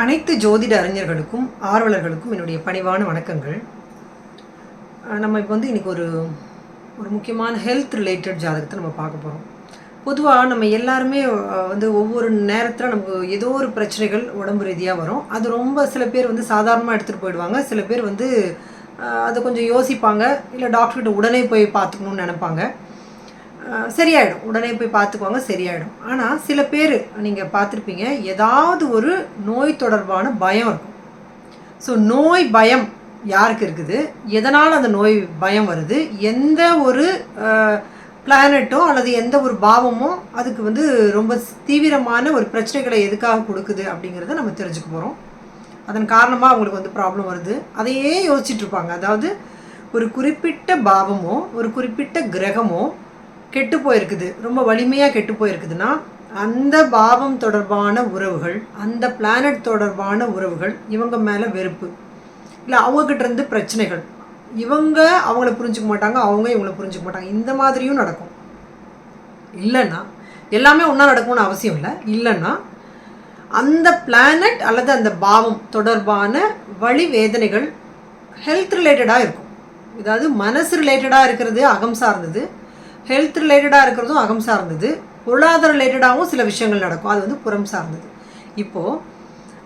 அனைத்து ஜோதிட அறிஞர்களுக்கும் ஆர்வலர்களுக்கும் என்னுடைய பணிவான வணக்கங்கள். நம்ம இப்போ வந்து இன்றைக்கி ஒரு ஒரு முக்கியமான ஹெல்த் ரிலேட்டட் ஜாதகத்தை நம்ம பார்க்க போகிறோம் பொதுவாக நம்ம எல்லாருமே வந்து ஒவ்வொரு நேரத்தில் நமக்கு ஏதோ ஒரு பிரச்சனைகள் உடம்பு ரீதியாக வரும். அது ரொம்ப சில பேர் வந்து சாதாரணமாக எடுத்துகிட்டு போயிடுவாங்க. சில பேர் வந்து அதை கொஞ்சம் யோசிப்பாங்க. இல்லை டாக்டர்கிட்ட உடனே போய் பார்த்துக்கணும்னு நினைப்பாங்க. சரியாயிடும். உடனே போய் பார்த்துக்குவாங்க சரியாயிடும். ஆனால் சில பேர் நீங்கள் பார்த்துருப்பீங்க ஏதாவது ஒரு நோய் தொடர்பான பயம் இருக்கும். ஸோ நோய் பயம் யாருக்கு இருக்குது? எதனால் அந்த நோய் பயம் வருது? எந்த ஒரு பிளானட்டோ அல்லது எந்த ஒரு பாவமோ அதுக்கு வந்து ரொம்ப தீவிரமான ஒரு பிரச்சனைகளை எதுக்காக கொடுக்குது அப்படிங்கிறத நம்ம தெரிஞ்சுக்க போகிறோம் அதன் காரணமாக அவங்களுக்கு வந்து ப்ராப்ளம் வருது. அதையே யோசிச்சுட்ருப்பாங்க அதாவது ஒரு குறிப்பிட்ட பாவமோ ஒரு குறிப்பிட்ட கிரகமோ கெட்டு போயிருக்குது. ரொம்ப வலிமையாக கெட்டு போயிருக்குதுன்னா அந்த பாவம் தொடர்பான உறவுகள் அந்த பிளானட் தொடர்பான உறவுகள் இவங்க மேலே வெறுப்பு. இல்லை அவங்கக்கிட்ட இருந்து பிரச்சனைகள். இவங்க அவங்கள புரிஞ்சுக்க மாட்டாங்க அவங்க இவங்கள புரிஞ்சுக்க மாட்டாங்க. இந்த மாதிரியும் நடக்கும். இல்லைன்னா எல்லாமே ஒன்றா நடக்கும்னு அவசியம் இல்லை. இல்லைன்னா அந்த பிளானட் அல்லது அந்த பாவம் தொடர்பான வழி வேதனைகள் ஹெல்த் ரிலேட்டடாக இருக்கும். அதாவது மனசு ரிலேட்டடாக இருக்கிறது அகம் சார்ந்தது. ஹெல்த் ரிலேட்டடாக இருக்கிறதும் அகம் சார்ந்தது. பொருளாதார ரிலேட்டடாகவும் சில விஷயங்கள் நடக்கும். அது வந்து புறம் சார்ந்தது. இப்போது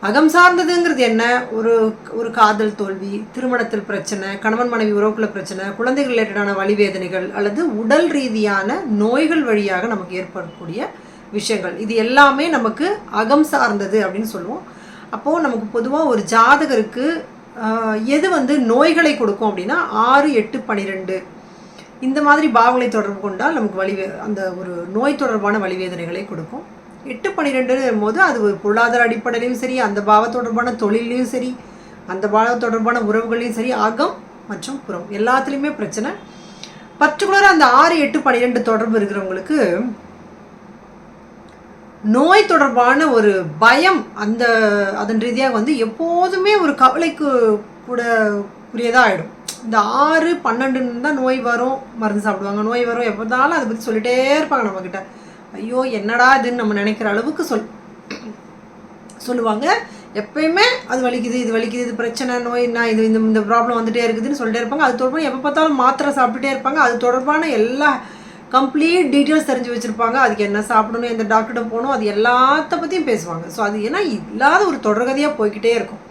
அகம் சார்ந்ததுங்கிறது என்ன? ஒரு ஒரு காதல் தோல்வி திருமணத்தில் பிரச்சனை கணவன் மனைவி உறவுக்குள்ள பிரச்சனை குழந்தைகள் ரிலேட்டடான வழிவேதனைகள் அல்லது உடல் ரீதியான நோய்கள் வழியாக நமக்கு ஏற்படக்கூடிய விஷயங்கள். இது எல்லாமே நமக்கு அகம் சார்ந்தது அப்படின்னு சொல்லுவோம். அப்போது நமக்கு பொதுவாக ஒரு ஜாதகருக்கு எது வந்து நோய்களை கொடுக்கும் அப்படின்னா ஆறு எட்டு பன்னிரெண்டு இந்த மாதிரி பாவங்களை தொடர்பு கொண்டால் நமக்கு வலிவே அந்த ஒரு நோய் தொடர்பான வலிவேதனைகளை கொடுக்கும். எட்டு பன்னிரெண்டுன்னு போது அது ஒரு பொருளாதார அடிப்படையிலையும் சரி அந்த பாவ தொடர்பான தொழிலையும் சரி அந்த பாவ தொடர்பான உறவுகளையும் சரி அகம் மற்றும் புறம் எல்லாத்துலேயுமே பிரச்சனை. பர்டிகுலராக அந்த ஆறு எட்டு பன்னிரெண்டு தொடர்பு இருக்கிறவங்களுக்கு நோய் தொடர்பான ஒரு பயம் அந்த அதன் ரீதியாக வந்து எப்போதுமே ஒரு கவலைக்கு கூட உரியதாக ஆகிடும் இந்த ஆறு பன்னெண்டுன்னு தான் நோய் வரும் மருந்து சாப்பிடுவாங்க. நோய் வரும் எப்போதாலும் அதை பற்றி சொல்லிட்டே இருப்பாங்க நம்மக்கிட்ட ஐயோ என்னடா இதுன்னு நம்ம நினைக்கிற அளவுக்கு சொல் சொல்லுவாங்க. எப்பயுமே அது வலிக்குது இது வலிக்குது இது பிரச்சனை நோய் நான் இது இந்த இந்த ப்ராப்ளம் வந்துட்டே இருக்குதுன்னு சொல்லிட்டே இருப்பாங்க. அது தொடர்பாக எப்போ பார்த்தாலும் மாத்திரை சாப்பிட்டுட்டே இருப்பாங்க. அது தொடர்பான எல்லா கம்ப்ளீட் டீட்டெயில்ஸ் தெரிஞ்சு வச்சுருப்பாங்க. அதுக்கு என்ன சாப்பிடணும் எந்த டாக்டர்கிட்ட போகணும் அது எல்லாத்த பற்றியும் பேசுவாங்க. ஸோ அது ஏன்னா இல்லாத ஒரு தொடர்கதையாக போய்க்கிட்டே இருக்கும்.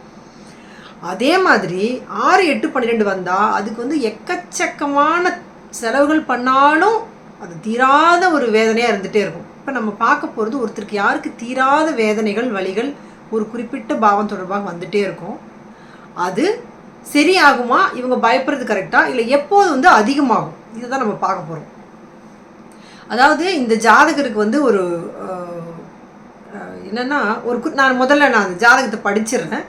அதே மாதிரி ஆறு எட்டு பன்னிரெண்டு வந்தால் அதுக்கு வந்து எக்கச்சக்கமான செலவுகள் பண்ணாலும் அது தீராத ஒரு வேதனையாக இருந்துகிட்டே இருக்கும். இப்போ நம்ம பார்க்க போகிறது ஒருத்தருக்கு யாருக்கு தீராத வேதனைகள் வழிகள் ஒரு குறிப்பிட்ட பாவம் தொடர்பாக வந்துகிட்டே இருக்கும். அது சரியாகுமா? இவங்க பயப்படுறது கரெக்டாக இல்லை எப்போது வந்து அதிகமாகும்? இதை தான் நம்ம பார்க்க போகிறோம் அதாவது இந்த ஜாதகருக்கு வந்து ஒரு என்னென்னா ஒரு கு- நான் முதல்ல நான் அந்த ஜாதகத்தை படிச்சிடுறேன்.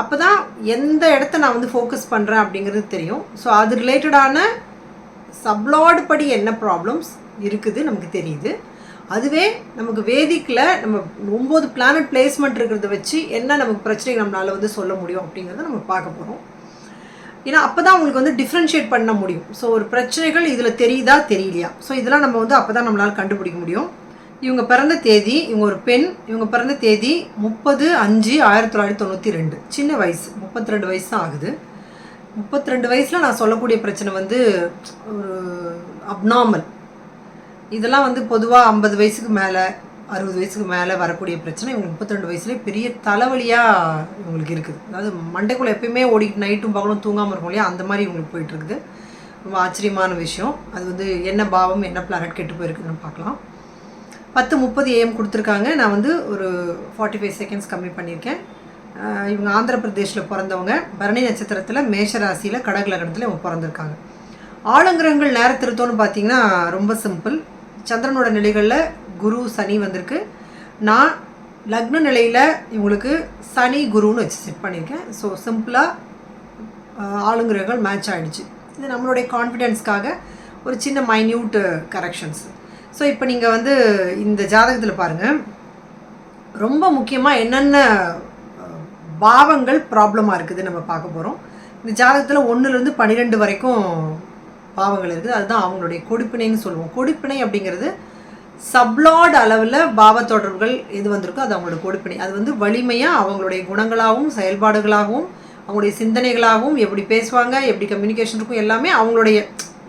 அப்போ தான் எந்த இடத்த நான் வந்து ஃபோக்கஸ் பண்ணுறேன் அப்படிங்கிறது தெரியும். ஸோ அது ரிலேட்டடான சப்ளாடு படி என்ன ப்ராப்ளம்ஸ் இருக்குது நமக்கு தெரியுது. அதுவே நமக்கு வேதிக்கில் நம்ம ஒம்பது பிளானட் பிளேஸ்மெண்ட் இருக்கிறத வச்சு என்ன நமக்கு பிரச்சனை நம்மளால் வந்து சொல்ல முடியும் அப்படிங்கிறத நம்ம பார்க்க போகிறோம் ஏன்னா அப்போ தான் உங்களுக்கு வந்து டிஃப்ரென்ஷியேட் பண்ண முடியும். ஸோ ஒரு பிரச்சனைகள் இதில் தெரியுதா தெரியலையா? ஸோ இதெல்லாம் நம்ம வந்து அப்போ தான் நம்மளால் கண்டுபிடிக்க முடியும். இவங்க பிறந்த தேதி இவங்க ஒரு பெண் இவங்க பிறந்த தேதி முப்பது அஞ்சு ஆயிரத்தி தொள்ளாயிரத்தி தொண்ணூற்றி ரெண்டு. சின்ன வயசு முப்பத்தி ரெண்டு வயசு தான் ஆகுது. முப்பத்தி ரெண்டு வயசில் நான் சொல்லக்கூடிய பிரச்சனை வந்து ஒரு அப்நார்மல் இதெல்லாம் வந்து பொதுவாக ஐம்பது வயசுக்கு மேலே அறுபது வயசுக்கு மேலே வரக்கூடிய பிரச்சனை இவங்க முப்பத்தி ரெண்டு வயசுலேயே பெரிய தலைவலியாக இவங்களுக்கு இருக்குது. அதாவது மண்டைக்குள்ளே எப்பயுமே ஓடிக்கிட்டு நைட்டும் பகலும் தூங்காமல் இருக்கும் இல்லையா? அந்த மாதிரி இவங்களுக்கு போயிட்டு இருக்குது. ரொம்ப ஆச்சரியமான விஷயம். அது வந்து என்ன பாவம் என்ன பிளானட் கெட்டு போயிருக்குதுன்னு பார்க்கலாம். பத்து முப்பது ஏஎம் கொடுத்துருக்காங்க. நான் வந்து ஒரு ஃபார்ட்டி ஃபைவ் செகண்ட்ஸ் கம்மி பண்ணியிருக்கேன். இவங்க ஆந்திர பிரதேஷில் பிறந்தவங்க. பரணி நட்சத்திரத்தில் மேஷ ராசியில் கடக லக்னத்தில் இவங்க பிறந்திருக்காங்க. ஆளுங்கிரகங்கள் நேரத்திருத்தோன்னு பார்த்தீங்கன்னா ரொம்ப சிம்பிள் சந்திரனோட நிலைகளில் குரு சனி வந்திருக்கு. நான் லக்ன நிலையில் இவங்களுக்கு சனி குருன்னு வச்சு செட் பண்ணியிருக்கேன். ஸோ சிம்பிளாக ஆளுங்கிரகங்கள் மேட்ச் ஆகிடுச்சு இது நம்மளுடைய கான்ஃபிடென்ஸ்க்காக ஒரு சின்ன மைன்யூட் கரெக்ஷன்ஸ் ஸோ இப்போ நீங்கள் வந்து இந்த ஜாதகத்தில் பாருங்கள் ரொம்ப முக்கியமாக என்னென்ன பாவங்கள் ப்ராப்ளமாக இருக்குது நம்ம பார்க்க போகிறோம் இந்த ஜாதகத்தில் ஒன்றுலேருந்து பன்னிரெண்டு வரைக்கும் பாவங்கள் இருக்குது. அதுதான் அவங்களுடைய கொடுப்பினைன்னு சொல்லுவோம். கொடுப்பினை அப்படிங்கிறது சப்லாட் அளவில் பாவ தொடர்புகள் எது வந்திருக்கோ அது அவங்களோட கொடுப்பினை. அது வந்து வலிமையாக அவங்களுடைய குணங்களாகவும் செயல்பாடுகளாகவும் அவங்களுடைய சிந்தனைகளாகவும் எப்படி பேசுவாங்க எப்படி கம்யூனிகேஷன் இருக்கும் எல்லாமே அவங்களுடைய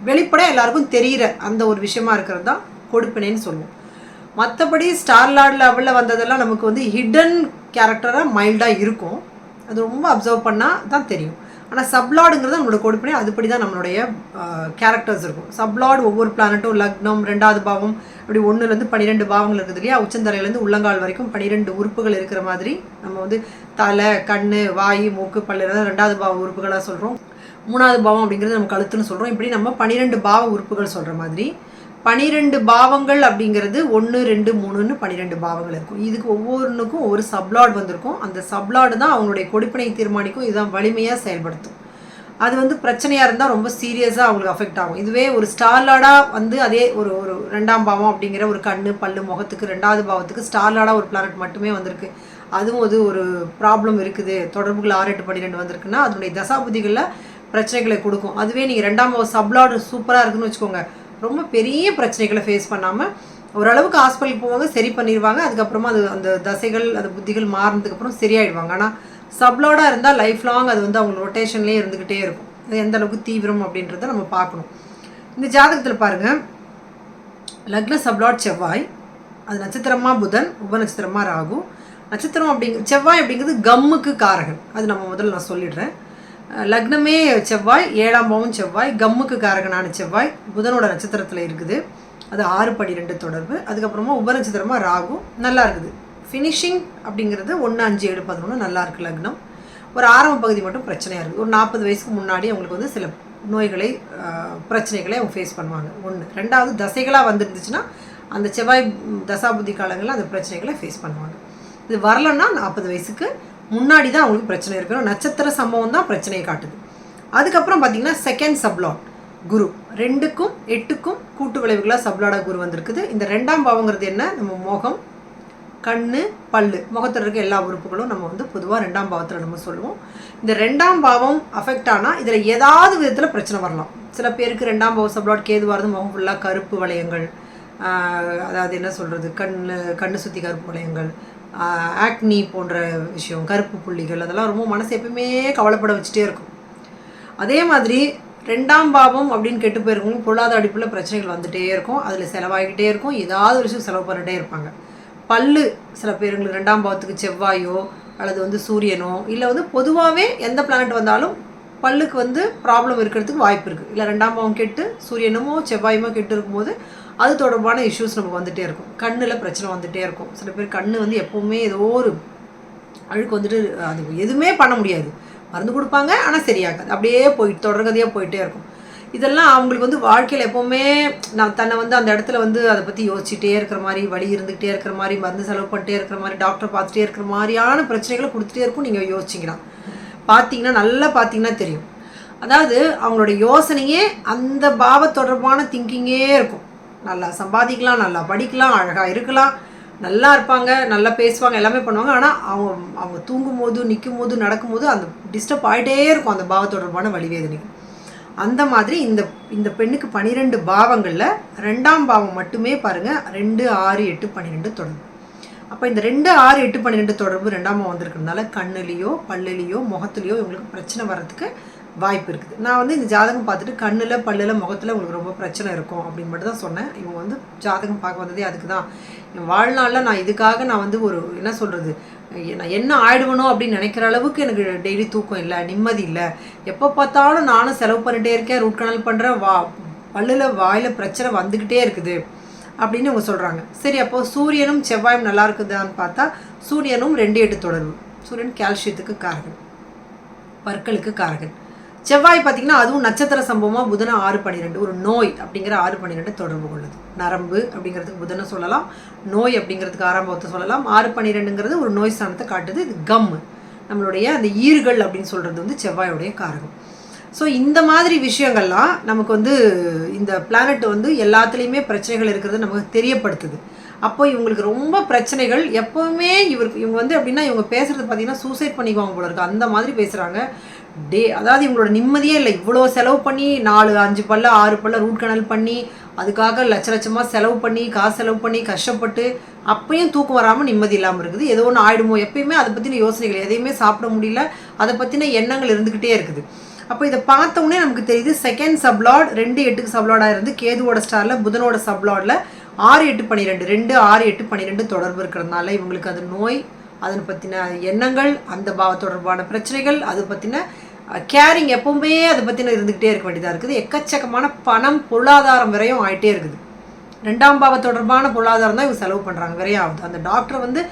வெளிப்படையாக எல்லாருக்கும் தெரிகிற அந்த ஒரு விஷயமா இருக்கிறது தான் கொடுப்பினேன்னு சொல்லுவோம். மற்றபடி ஸ்டார் லார்ட் லெவலில் வந்ததெல்லாம் நமக்கு வந்து ஹிடன் கேரக்டராக மைல்டாக இருக்கும். அது ரொம்ப அப்சர்வ் பண்ணால் தான் தெரியும். ஆனால் சப்லாடுங்கிறது நம்மளோட கொடுப்பினை அதுபடி தான் நம்மளுடைய கேரக்டர்ஸ் இருக்கும். சப்லாட் ஒவ்வொரு பிளானட்டும் லக்னம் ரெண்டாவது பாவம் அப்படி ஒன்றுலேருந்து பன்னிரெண்டு பாவங்கள் இருக்குது இல்லையா? உச்சந்தலையிலேருந்து உள்ளங்கால் வரைக்கும் பன்னிரெண்டு உறுப்புகள் இருக்கிற மாதிரி நம்ம வந்து தலை கண் வாய் மூக்கு பல்லு ரெண்டாவது பாவ உறுப்புகளாக சொல்கிறோம் மூணாவது பாவம் அப்படிங்கிறது நம்ம கழுத்துன்னு சொல்கிறோம் இப்படி நம்ம பன்னிரெண்டு பாவ உறுப்புகள் சொல்கிற மாதிரி பனிரெண்டு பாவங்கள் அப்படிங்கிறது ஒன்று ரெண்டு மூணுன்னு பன்னிரெண்டு பாவங்கள் இருக்கும். இதுக்கு ஒவ்வொன்றுக்கும் ஒரு சப்லாட் வந்திருக்கும். அந்த சப்லாடு தான் அவங்களுடைய கொடுப்பினை தீர்மானிக்கும். இதுதான் வலிமையாக செயல்படுத்தும். அது வந்து பிரச்சனையாக இருந்தால் ரொம்ப சீரியஸாக அவங்களுக்கு அஃபெக்ட் ஆகும். இதுவே ஒரு ஸ்டார்லாடாக வந்து அதே ஒரு ஒரு ரெண்டாம் பாவம் அப்படிங்கிற ஒரு கண் பல்லு முகத்துக்கு ரெண்டாவது பாவத்துக்கு ஸ்டார்லாடாக ஒரு பிளானட் மட்டுமே வந்திருக்கு. அதுவும் அது ஒரு ப்ராப்ளம் இருக்குது. தொடர்புகள் ஆறு எட்டு பன்னிரெண்டு வந்திருக்குன்னா அதனுடைய தசாபுதிகளில் பிரச்சனைகளை கொடுக்கும். அதுவே நீங்கள் ரெண்டாம் பாவம் சப்லாடு சூப்பராக இருக்குன்னு வச்சுக்கோங்க. ரொம்ப பெரிய பிரச்சனைகளை ஃபேஸ் பண்ணாமல் ஓரளவுக்கு ஹாஸ்பிட்டலுக்கு போவாங்க சரி பண்ணிடுவாங்க அதுக்கப்புறமா அது அந்த தசைகள் அந்த புத்திகள் மாறினதுக்கப்புறம் சரியாயிடுவாங்க. ஆனால் சப்லோடாக இருந்தால் லைஃப் லாங் அது வந்து அவங்க ரொட்டேஷன்லேயே இருந்துக்கிட்டே இருக்கும். அது எந்த அளவுக்கு தீவிரம் அப்படின்றத நம்ம பார்க்கணும். இந்த ஜாதகத்தில் பாருங்கள் லக்ன சப்லாட் செவ்வாய் அது நட்சத்திரமாக புதன் உப நட்சத்திரமாக ராகு. நட்சத்திரம் அப்படிங்க செவ்வாய் அப்படிங்கிறது கம்முக்கு காரகன். அது நம்ம முதல்ல நான் சொல்லிடுறேன். லக்னமே செவ்வாய் ஏழாம் பாவம் செவ்வாய் கம்முக்கு காரகனான செவ்வாய் புதனோட நட்சத்திரத்தில் இருக்குது. அது ஆறு படி ரெண்டு தொடர்பு. அதுக்கப்புறமா உப நட்சத்திரமா ராகு. நல்லா இருக்குது. ஃபினிஷிங் அப்படிங்கிறது ஒன்று அஞ்சு ஏழு பதினொன்று நல்லா இருக்குது லக்னம். ஒரு ஆரம்ப பகுதி மட்டும் பிரச்சனையாக இருக்குது. ஒரு நாற்பது வயசுக்கு முன்னாடி அவங்களுக்கு வந்து சில நோய்களை பிரச்சனைகளை அவங்க ஃபேஸ் பண்ணுவாங்க. ஒன்று ரெண்டாவது தசைகளாக வந்துருந்துச்சுன்னா அந்த செவ்வாய் தசாபுத்தி காலங்களில் அந்த பிரச்சனைகளை ஃபேஸ் பண்ணுவாங்க. இது வரலன்னா நாற்பது வயசுக்கு முன்னாடி தான் அவங்களுக்கு பிரச்சனை இருக்கணும் நட்சத்திர சம்பவம் தான் பிரச்சனையை காட்டுது. அதுக்கப்புறம் பார்த்தீங்கன்னா செகண்ட் சப்லாட் குரு. ரெண்டுக்கும் எட்டுக்கும் கூட்டு விளைவுகளாக சப்லாடாக குரு வந்திருக்குது. இந்த ரெண்டாம் பாவங்கிறது என்ன? நம்ம முகம் கண் பல்லு. முகத்தில் இருக்க எல்லா உறுப்புகளும் நம்ம வந்து பொதுவாக ரெண்டாம் பாவத்தில் நம்ம சொல்லுவோம். இந்த ரெண்டாம் பாவம் அஃபெக்ட் ஆனால் இதில் ஏதாவது விதத்தில் பிரச்சனை வரலாம். சில பேருக்கு ரெண்டாம் பாவம் சப்ளாட் கேதுவாக முகம் ஃபுல்லாக கருப்பு வளையங்கள் அதாவது என்ன சொல்கிறது கண்ணு கண்ணு சுற்றி கருப்பு வளையங்கள் ஆக்னி போன்ற விஷயம் கருப்பு புள்ளிகள் அதெல்லாம் ரொம்ப மனசு எப்பயுமே கவலைப்பட வச்சுட்டே இருக்கும். அதே மாதிரி ரெண்டாம் பாவம் அப்படின்னு கெட்டு போயிருக்கவங்க பொருளாதார அடிப்பில் பிரச்சனைகள் வந்துகிட்டே இருக்கும். அதில் செலவாகிக்கிட்டே இருக்கும். ஏதாவது ஒரு விஷயம் செலவு பண்ணிட்டே இருப்பாங்க. பல்லு சில பேருங்களுக்கு ரெண்டாம் பாவத்துக்கு செவ்வாயோ அல்லது வந்து சூரியனோ இல்லை வந்து பொதுவாகவே எந்த பிளானட் வந்தாலும் பல்லுக்கு வந்து ப்ராப்ளம் இருக்கிறதுக்கு வாய்ப்பு இருக்குது இல்லை ரெண்டாம் பாவம் கெட்டு சூரியனுமோ செவ்வாயுமோ கெட்டு இருக்கும்போது அது தொடர்பான இஷ்யூஸ் நமக்கு வந்துகிட்டே இருக்கும். கண்ணில் பிரச்சனை வந்துகிட்டே இருக்கும். சில பேர் கண் வந்து எப்போவுமே ஏதோ ஒரு அழுக்கு வந்துட்டு அது எதுவுமே பண்ண முடியாது. மருந்து கொடுப்பாங்க ஆனால் சரியாகாது. அப்படியே போயிட்டு தொடர்கதையாக போயிட்டே இருக்கும். இதெல்லாம் அவங்களுக்கு வந்து வாழ்க்கையில் எப்போவுமே நான் தன்னை வந்து அந்த இடத்துல வந்து அதை பற்றி யோசிச்சுட்டே இருக்கிற மாதிரி வழி இருந்துகிட்டே இருக்கிற மாதிரி மருந்து செலவு பண்ணிட்டே இருக்கிற மாதிரி டாக்டர் பார்த்துட்டே இருக்கிற மாதிரியான பிரச்சனைகளை கொடுத்துட்டே இருக்கும் நீங்கள் யோசிச்சிங்கன்னா. பார்த்தீங்கன்னா நல்லா பார்த்தீங்கன்னா தெரியும். அதாவது அவங்களோட யோசனையே அந்த பாவ தொடர்பான திங்கிங்கே இருக்கும். நல்லா சம்பாதிக்கலாம் நல்லா படிக்கலாம் அழகாக இருக்கலாம். நல்லா இருப்பாங்க நல்லா பேசுவாங்க எல்லாமே பண்ணுவாங்க. ஆனால் அவங்க அவங்க தூங்கும் போது நிற்கும் போது நடக்கும்போது அந்த டிஸ்டர்ப் ஆகிட்டே இருக்கும். அந்த பாவ தொடர்பான வழிவேதனை. அந்த மாதிரி இந்த இந்த பெண்ணுக்கு பன்னிரெண்டு பாவங்களில் ரெண்டாம் பாவம் மட்டுமே பாருங்கள் ரெண்டு ஆறு எட்டு பன்னிரெண்டு தொடர்பு. அப்போ இந்த ரெண்டு ஆறு எட்டு பன்னிரெண்டு தொடர்பு ரெண்டாம் பாவம் வந்திருக்கிறதுனால கண்ணுலேயோ பல்லுலேயோ முகத்துலேயோ இவங்களுக்கு பிரச்சனை வர்றதுக்கு வாய்ப்பு இருக்குது. நான் வந்து இந்த ஜாதகம் பார்த்துட்டு கண்ணில் பல்லில் முகத்தில் உங்களுக்கு ரொம்ப பிரச்சனை இருக்கும் அப்படின்னு மட்டும் தான் சொன்னேன். இவங்க வந்து ஜாதகம் பார்க்க வந்ததே அதுக்கு தான். என் வாழ்நாளில் நான் இதுக்காக நான் வந்து ஒரு என்ன சொல்கிறது நான் என்ன ஆயிடுவனோ அப்படின்னு நினைக்கிற அளவுக்கு எனக்கு டெய்லி தூக்கம் இல்லை நிம்மதி இல்லை. எப்போ பார்த்தாலும் நானும் செலவு பண்ணிட்டே இருக்கேன் ரூட் கனல் பண்ணுறேன் வா பல்லில் வாயில் பிரச்சனை வந்துக்கிட்டே இருக்குது அப்படின்னு அவங்க சொல்கிறாங்க சரி அப்போது சூரியனும் செவ்வாயும் நல்லா இருக்குதான்னு பார்த்தா சூரியனும் ரெண்டு எட்டு தொடர்பு. சூரியன் கால்சியத்துக்கு காரகன். பற்களுக்கு காரகன். செவ்வாய் பார்த்தீங்கன்னா அதுவும் நட்சத்திர சம்பவமாக புதனை ஆறு பன்னிரெண்டு ஒரு நோய் அப்படிங்கிற ஆறு பன்னிரெண்டு தொடர்பு கொள்ளுது. நரம்பு அப்படிங்கிறதுக்கு புதனை சொல்லலாம் நோய் அப்படிங்கிறதுக்கு ஆரம்பத்தை சொல்லலாம் ஆறு பன்னிரெண்டுங்கிறது ஒரு நோய் ஸ்தானத்தை காட்டுது இது கம் நம்மளுடைய அந்த ஈறுகள் அப்படின்னு சொல்கிறது வந்து செவ்வாயுடைய காரகம். ஸோ இந்த மாதிரி விஷயங்கள்லாம் நமக்கு வந்து இந்த பிளானட் வந்து எல்லாத்துலேயுமே பிரச்சனைகள் இருக்கிறது நமக்கு தெரியப்படுத்துது. அப்போ இவங்களுக்கு ரொம்ப பிரச்சனைகள் எப்போவுமே இவருக்கு இவங்க வந்து அப்படின்னா இவங்க பேசுறது பார்த்தீங்கன்னா சூசைட் பண்ணிக்குவாங்க போல இருக்கு. அந்த மாதிரி பேசுகிறாங்க டே அதாவது இவங்களோட நிம்மதியே இல்லை. இவ்வளோ செலவு பண்ணி நாலு அஞ்சு பல்ல ஆறு பல்ல ரூட் கனல் பண்ணி அதுக்காக லட்ச லட்சமாக செலவு பண்ணி காசு செலவு பண்ணி கஷ்டப்பட்டு அப்பயும் தூக்கம் வராமல் நிம்மதி இல்லாமல் இருக்குது. ஏதோ ஒன்று ஆயிடுமோ எப்பயுமே அதை பற்றின யோசனைகள் எதையுமே சாப்பிட முடியல அதை பற்றின எண்ணங்கள் இருந்துக்கிட்டே இருக்குது. அப்போ இதை பார்த்தோன்னே நமக்கு தெரியுது செகண்ட் சப்லாட் ரெண்டு எட்டுக்கு சப்லாடாக இருந்து கேதுவோட ஸ்டாரில் புதனோட சப்லாடில் ஆறு எட்டு பன்னிரெண்டு ரெண்டு ஆறு எட்டு பன்னிரெண்டு தொடர்பு இருக்கிறதுனால இவங்களுக்கு அது நோய் அதனை பற்றின எண்ணங்கள் அந்த பாவ தொடர்பான பிரச்சனைகள் அது பற்றின கேரிங் எப்பவுமே அதை பற்றின இருந்துக்கிட்டே இருக்க வேண்டியதாக இருக்குது. எக்கச்சக்கமான பணம் பொருளாதாரம் விரையும் ஆகிட்டே இருக்குது. ரெண்டாம் பாவ தொடர்பான பொருளாதாரம் தான் இவங்க செலவு பண்ணுறாங்க விரையும் ஆகுது அந்த டாக்டர் வந்து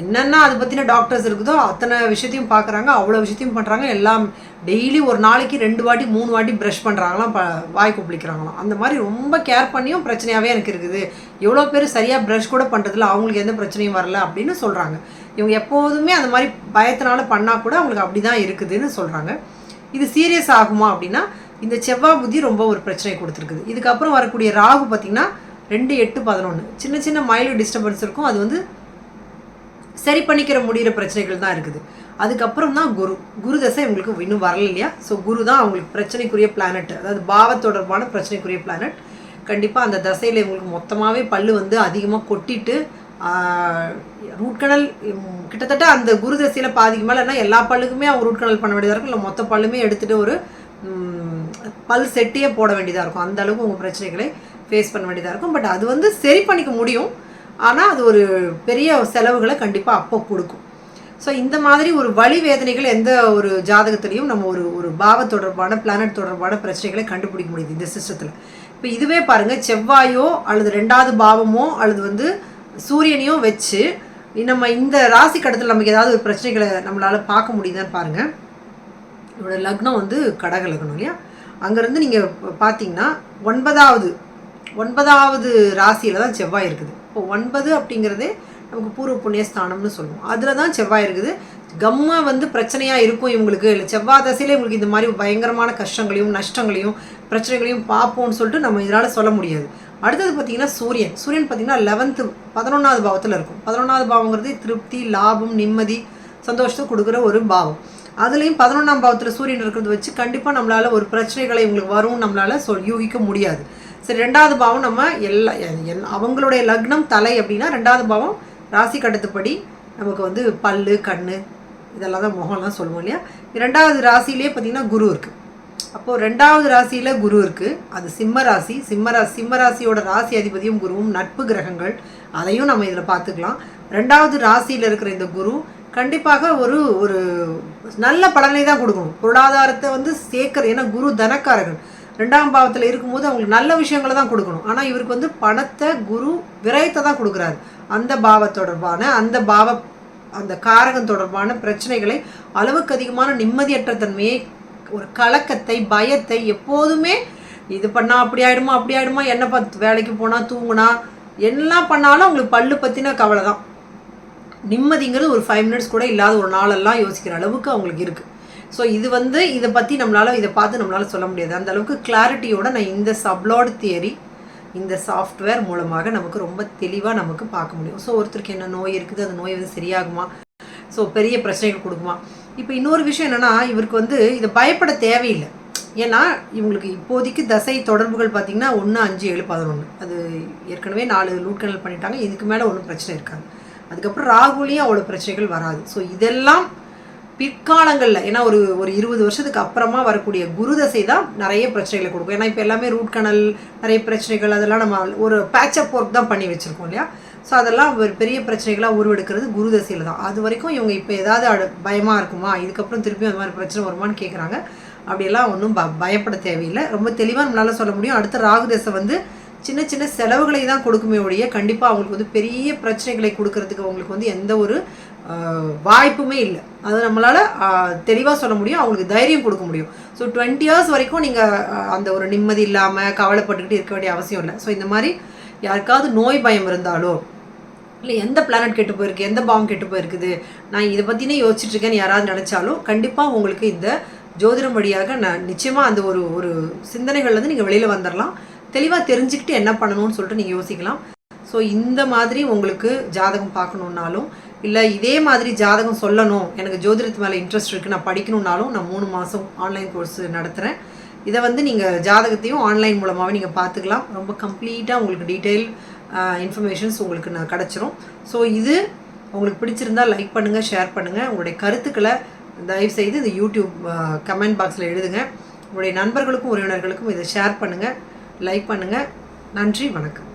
என்னென்ன அதை பற்றின டாக்டர்ஸ் இருக்குதோ அத்தனை விஷயத்தையும் பார்க்குறாங்க அவ்வளோ விஷயத்தையும் பண்ணுறாங்க எல்லாம் டெய்லி ஒரு நாளைக்கு ரெண்டு வாட்டி மூணு வாட்டி ப்ரஷ் பண்ணுறாங்களாம் ப வாய் கொப்பளிக்கிறாங்களாம். அந்த மாதிரி ரொம்ப கேர் பண்ணியும் பிரச்சனையாகவே எனக்கு இருக்குது. எவ்வளோ பேர் சரியாக ப்ரஷ் கூட பண்ணுறதில்ல அவங்களுக்கு எந்த பிரச்சனையும் வரல அப்படின்னு சொல்கிறாங்க இவங்க எப்போதுமே அந்த மாதிரி பயத்தினால பண்ணால் கூட அவங்களுக்கு அப்படி தான் இருக்குதுன்னு சொல்கிறாங்க இது சீரியஸ் ஆகுமா அப்படின்னா இந்த செவ்வாய் புத்தி ரொம்ப ஒரு பிரச்சனை கொடுத்துருக்குது. இதுக்கப்புறம் வரக்கூடிய ராகு பார்த்திங்கன்னா ரெண்டு எட்டு பதினொன்று சின்ன சின்ன மைல்டு டிஸ்டர்பன்ஸ் இருக்கும். அது வந்து சரி பண்ணிக்கிற முடிகிற பிரச்சனைகள் தான் இருக்குது. அதுக்கப்புறம் தான் குரு. குரு தசை இவங்களுக்கு இன்னும் வரல இல்லையா? ஸோ குரு தான் அவங்களுக்கு பிரச்சனைக்குரிய பிளானட் அதாவது பாவ தொடர்பான பிரச்சனைக்குரிய பிளானட் கண்டிப்பாக அந்த தசையில் இவங்களுக்கு மொத்தமாகவே பல்லு வந்து அதிகமாக கொட்டிட்டு ரூட்கனல் கிட்டத்தட்ட அந்த குரு தசையில் பாதிக்கு மேலேனா எல்லா பல்லுக்குமே அவங்க ரூட்கனல் பண்ண வேண்டியதாக இருக்கும். இல்லை மொத்த பல்லுமே எடுத்துகிட்டு ஒரு பல் செட்டியே போட வேண்டியதாக இருக்கும். அந்த அளவுக்கு உங்கள் பிரச்சனைகளை ஃபேஸ் பண்ண வேண்டியதாக இருக்கும். பட் அது வந்து சரி பண்ணிக்க முடியும். ஆனால் அது ஒரு பெரிய செலவுகளை கண்டிப்பாக அப்போ கொடுக்கும். ஸோ இந்த மாதிரி ஒரு வழி வேதனைகள் எந்த ஒரு ஜாதகத்திலையும் நம்ம ஒரு ஒரு பாவ தொடர்பான பிளானட் தொடர்பான பிரச்சனைகளை கண்டுபிடிக்க முடியுது இந்த சிஸ்டத்தில். இப்போ இதுவே பாருங்கள் செவ்வாயோ அல்லது ரெண்டாவது பாவமோ அல்லது வந்து சூரியனையும் வச்சு நம்ம இந்த ராசி கடத்தில் நமக்கு ஏதாவது ஒரு பிரச்சனைகளை நம்மளால் பார்க்க முடியுதான்னு பாருங்கள் இவரோட லக்னம் வந்து கடக லக்னம் இல்லையா? அங்கேருந்து நீங்கள் பார்த்தீங்கன்னா ஒன்பதாவது ஒன்பதாவது ராசியில் தான் செவ்வாய் இருக்குது. இப்போ ஒன்பது அப்படிங்கிறதே நமக்கு பூர்வ புண்ணிய ஸ்தானம்னு சொல்லுவோம். அதில் தான் செவ்வாய் இருக்குது. கம்மா வந்து பிரச்சனையாக இருக்கும் இவங்களுக்கு. இல்லை செவ்வாய் தசையில் இவங்களுக்கு இந்த மாதிரி பயங்கரமான கஷ்டங்களையும் நஷ்டங்களையும் பிரச்சனைகளையும் பார்ப்போம்னு சொல்லிட்டு நம்ம இதனால் சொல்ல முடியாது. அடுத்தது பார்த்தீங்கன்னா சூரியன். சூரியன் பார்த்தீங்கன்னா லெவன்த்து பதினொன்றாவது பாவத்தில் இருக்கும். பதினொன்றாவது பாவங்கிறது திருப்தி லாபம் நிம்மதி சந்தோஷத்தை கொடுக்குற ஒரு பாவம். அதுலேயும் பதினொன்றாம் பாவத்தில் சூரியன் இருக்கிறத வச்சு கண்டிப்பாக நம்மளால் ஒரு பிரச்சனைகளை இவங்களுக்கு வரும் நம்மளால் சொல் யூகிக்க முடியாது. சரி ரெண்டாவது பாவம் நம்ம எல்லா எல்- அவங்களுடைய லக்னம் தலை அப்படின்னா ரெண்டாவது பாவம் ராசி கட்டத்துப்படி நமக்கு வந்து பல்லு கண் இதெல்லாம் தான் முகம்லாம் சொல்லுவோம் இல்லையா? ரெண்டாவது ராசியிலே பார்த்தீங்கன்னா குரு இருக்குது அப்போது ரெண்டாவது ராசியில் குரு இருக்குது அது சிம்ம ராசி. சிம்ம ராசி சிம்ம ராசியோட ராசி அதிபதியும் குருவும் நட்பு கிரகங்கள். அதையும் நம்ம இதில் பார்த்துக்கலாம். ரெண்டாவது ராசியில் இருக்கிற இந்த குரு கண்டிப்பாக ஒரு ஒரு நல்ல பலனை தான் கொடுக்கணும். பொருளாதாரத்தை வந்து சேர்க்கற ஏன்னா குரு தனக்காரர்கள். ரெண்டாம் பாவத்தில் இருக்கும்போது அவங்களுக்கு நல்ல விஷயங்களை தான் கொடுக்கணும். ஆனால் இவருக்கு வந்து பணத்தை குரு விரயத்தை தான் கொடுக்குறாரு. அந்த பாவ தொடர்பான அந்த பாவ அந்த காரகம் தொடர்பான பிரச்சனைகளை அளவுக்கு அதிகமான நிம்மதியற்ற தன்மையை ஒரு கலக்கத்தை பயத்தை எப்போதுமே இது பண்ணால் அப்படி ஆயிடுமா அப்படி ஆகிடுமா என்ன பார்த்து வேலைக்கு போனால் தூங்குனா எல்லாம் பண்ணாலும் அவங்களுக்கு பல்லு பற்றின கவலை தான். நிம்மதிங்கிறது ஒரு ஃபைவ் மினிட்ஸ் கூட இல்லாத ஒரு நாளெல்லாம் யோசிக்கிற அளவுக்கு அவங்களுக்கு இருக்குது ஸோ இது வந்து இதை பற்றி நம்மளால் இதை பார்த்து நம்மளால் சொல்ல முடியாது. அந்த அளவுக்கு கிளாரிட்டியோட நான் இந்த சப்லாட் தியரி இந்த சாஃப்ட்வேர் மூலமாக நமக்கு ரொம்ப தெளிவாக நமக்கு பார்க்க முடியும். ஸோ ஒருத்தருக்கு என்ன நோய் இருக்குது அந்த நோய் வந்து சரியாகுமா? ஸோ பெரிய பிரச்சனைகள் கொடுக்குமா? இப்போ இன்னொரு விஷயம் என்னென்னா இவருக்கு வந்து இதை பயப்பட தேவையில்லை. ஏன்னா இவங்களுக்கு இப்போதைக்கு தசை தொடர்புகள் பார்த்திங்கன்னா ஒன்று அஞ்சு ஏழு பதினொன்று அது ஏற்கனவே நாலு லூட்கணல் பண்ணிட்டாங்க. இதுக்கு மேலே ஒன்றும் பிரச்சனை இருக்காது. அதுக்கப்புறம் ராகுலையும் அவ்வளோ பிரச்சனைகள் வராது. ஸோ இதெல்லாம் பிற்காலங்களில் ஏன்னா ஒரு ஒரு இருபது வருஷத்துக்கு அப்புறமா வரக்கூடிய குரு தசை தான் நிறைய பிரச்சனைகளை கொடுக்கும். ஏன்னா இப்போ எல்லாமே ரூட் கனல் நிறைய பிரச்சனைகள் அதெல்லாம் நம்ம ஒரு பேட்சப் ஒர்க் தான் பண்ணி வச்சுருக்கோம் இல்லையா? ஸோ அதெல்லாம் ஒரு பெரிய பிரச்சனைகளாக உருவெடுக்கிறது குரு தசையில் தான். அது வரைக்கும் இவங்க இப்போ ஏதாவது அடு பயமாக இருக்குமா? இதுக்கப்புறம் திருப்பியும் அந்த மாதிரி பிரச்சனை வருமான்னு கேட்குறாங்க அப்படியெல்லாம் ஒன்றும் ப பயப்பட தேவையில்லை. ரொம்ப தெளிவாக நம்மளால சொல்ல முடியும். அடுத்த ராகு தசை வந்து சின்ன சின்ன செலவுகளை தான் கொடுக்குமே ஒழிய கண்டிப்பாக அவங்களுக்கு வந்து பெரிய பிரச்சனைகளை கொடுக்கறதுக்கு அவங்களுக்கு வந்து எந்த ஒரு வாய்ப்புமே இல்லை. அது நம்மளால் தெளிவாக சொல்ல முடியும். அவங்களுக்கு தைரியம் கொடுக்க முடியும். ஸோ டுவெண்ட்டி இயர்ஸ் வரைக்கும் நீங்கள் அந்த ஒரு நிம்மதி இல்லாமல் கவலைப்பட்டுக்கிட்டு இருக்க வேண்டிய அவசியம் இல்லை. ஸோ இந்த மாதிரி யாருக்காவது நோய் பயம் இருந்தாலோ இல்லை எந்த பிளானட் கெட்டு போயிருக்கு எந்த பாம் கெட்டு போயிருக்குது நான் இதை பற்றினே யோசிச்சுட்ருக்கேன்னு யாராவது நினச்சாலும் கண்டிப்பாக உங்களுக்கு இந்த ஜோதிடம் வழியாக நான் நிச்சயமாக அந்த ஒரு ஒரு சிந்தனைகள்லேருந்து நீங்கள் வெளியில் வந்துடலாம் தெளிவாக தெரிஞ்சுக்கிட்டு என்ன பண்ணணும்னு சொல்லிட்டு நீங்கள் யோசிக்கலாம். ஸோ இந்த மாதிரி உங்களுக்கு ஜாதகம் பார்க்கணுன்னாலும் இல்லை இதே மாதிரி ஜாதகம் சொல்லணும் எனக்கு ஜோதிடத்து மேலே இன்ட்ரெஸ்ட் இருக்குது நான் படிக்கணுன்னாலும் நான் மூணு மாதம் ஆன்லைன் கோர்ஸ் நடத்துகிறேன் இதை வந்து நீங்கள் ஜாதகத்தையும் ஆன்லைன் மூலமாகவே நீங்கள் பார்த்துக்கலாம். ரொம்ப கம்ப்ளீட்டாக உங்களுக்கு டீட்டெயில் இன்ஃபர்மேஷன்ஸ் உங்களுக்கு நான் கிடச்சிரும். ஸோ இது உங்களுக்கு பிடிச்சிருந்தா லைக் பண்ணுங்கள் ஷேர் பண்ணுங்கள் உங்களுடைய கருத்துக்களை தயவுசெய்து இந்த யூடியூப் கமெண்ட் பாக்ஸில் எழுதுங்க. உங்களுடைய நண்பர்களுக்கும் உறவினர்களுக்கும் இதை ஷேர் பண்ணுங்கள் லைக் பண்ணுங்கள் நன்றி வணக்கம்.